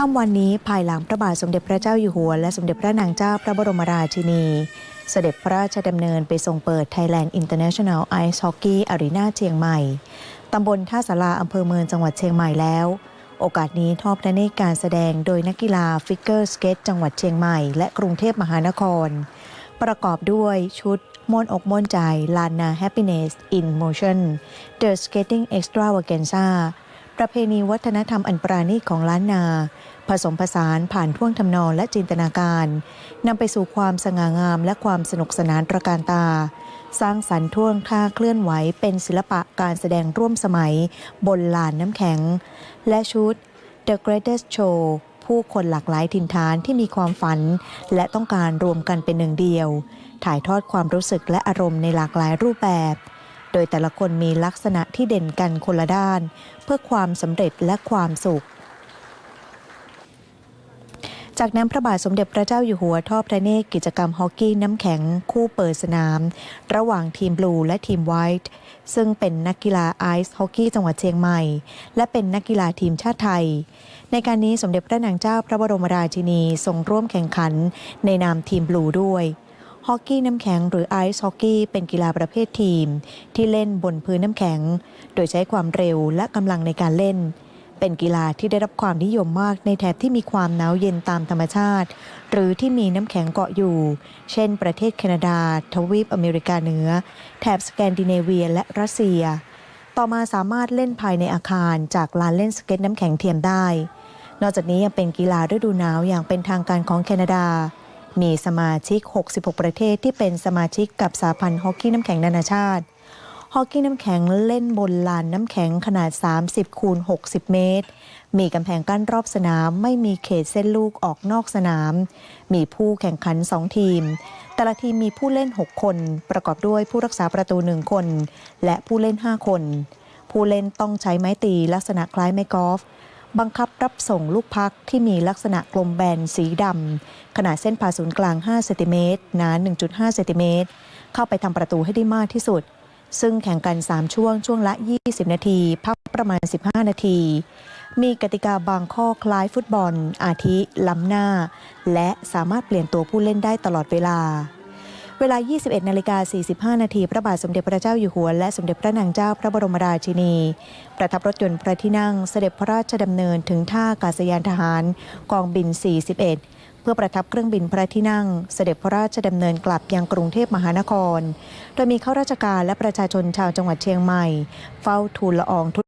ค่ำวันนี้ภายหลังพระบาทสมเด็จพระเจ้าอยู่หัว และสมเด็จพระนางเจ้าพระบรมราชินี เสด็จพระราชดำเนินไปทรงเปิด Thailand International Ice Hockey Arena เชียงใหม่ ตำบลท่าสาราอำเภอเมืองจังหวัดเชียงใหม่แล้ว โอกาสนี้ทอดพระเนตรการแสดงโดยนักกีฬาฟิกเกอร์สเก็ตจังหวัดเชียงใหม่ และกรุงเทพมหานคร ประกอบด้วยชุดม่วนอกม่วนใจ Lana Happiness in Motion The Skating Extravaganza ปร ประเพณีวัฒนธรรมอันปราณีตของล้านนา ผสมผสานผ่านท่วงทำนองและจินตนาการนำไปสู่ความสง่างามและความสนุกสนานตระการตา สร้างสรรค์ท่วงท่าเคลื่อนไหวเป็นศิลปะการแสดงร่วมสมัย บนลานน้ำแข็ง และชุด The Greatest Show ผู้คนหลากหลายถิ่นฐานที่มีความฝัน และต้องการรวมกันเป็นหนึ่งเดียว ถ่ายทอดความรู้สึกและอารมณ์ในหลากหลายรูปแบบ โดยแต่ละคนมีลักษณะที่เด่นกันคนละด้าน เพื่อความสำเร็จและความสุข จากนั้นพระบาทสมเด็จพระเจ้าอยู่หัวทอดพระเนตรกิจกรรมฮอกกี้น้ำแข็งคู่เปิดสนาม ระหว่างทีมบลูและทีมไวท์ซึ่งเป็นนักกีฬาไอซ์ฮอกกี้จังหวัดเชียงใหม่ และเป็นนักกีฬาทีมชาติไทย ในการนี้สมเด็จพระนางเจ้าพระบรมราชินีทรงร่วมแข่งขันในนามทีมบลูด้วย ฮอกกี้น้ำแข็งหรือไอซ์ฮอกกี้เป็นกีฬาประเภททีม ที่เล่นบนพื้นน้ำแข็ง โดยใช้ความเร็วและกำลังในการเล่น เป็นกีฬาที่ได้รับความนิยมมากในแถบที่มีความหนาวเย็นตามธรรมชาติ หรือที่มีน้ำแข็งเกาะอยู่ เช่น ประเทศแคนาดา ทวีปอเมริกาเหนือ แถบสแกนดิเนเวียและรัสเซีย ต่อมาสามารถเล่นภายในอาคารจากลานเล่นสเก็ตน้ำแข็งเทียมได้ นอกจากนี้ยังเป็นกีฬาฤดูหนาวอย่างเป็นทางการของแคนาดา มีสมาชิก 66 ประเทศที่เป็นสมาชิกกับสาพันธ์ฮอกกี้น้ำแข็งนานาชาติ ฮอกกี้น้ำแข็งเล่นบนลานน้ำแข็งขนาด 30 คูณ 60 เมตร มีกำแพงกั้นรอบสนาม ไม่มีเขตเส้นลูกออกนอกสนาม มีผู้แข่งขัน 2 ทีม แต่ละทีมมีผู้เล่น 6 คน ประกอบด้วยผู้รักษาประตู 1 คน และผู้เล่น 5 คน ผู้เล่นต้องใช้ไม้ตีลักษณะคล้ายไม้กอล์ฟ บังคับรับส่งลูกพักที่มีลักษณะกลมแบนสีดำขนาดเส้นผ่าศูนย์กลาง 5 เซนติเมตรหนา 1.5 เซนติเมตร เข้าไปทำประตูให้ได้มากที่สุด ซึ่งแข่งกัน 3 ช่วงช่วงละ 20 นาที พักประมาณ 15 นาที มีกติกาบางข้อคล้ายฟุตบอล อาทิล้ำหน้า และสามารถเปลี่ยนตัวผู้เล่นได้ตลอดเวลา เวลา 21นาฬิกา45 นาที พระบาทสมเด็จพระเจ้าอยู่หัว และสมเด็จพระนางเจ้าพระบรมราชินี ประทับรถยนต์พระที่นั่งเสด็จพระราชดำเนินถึงท่าอากาศยานทหาร กองบิน 41 เพื่อประทับเครื่องบินพระที่นั่ง เสด็จพระราชดำเนินกลับยังกรุงเทพมหานคร โดยมีข้าราชการและประชาชนชาวจังหวัดเชียงใหม่ เฝ้าทูลละอองทุ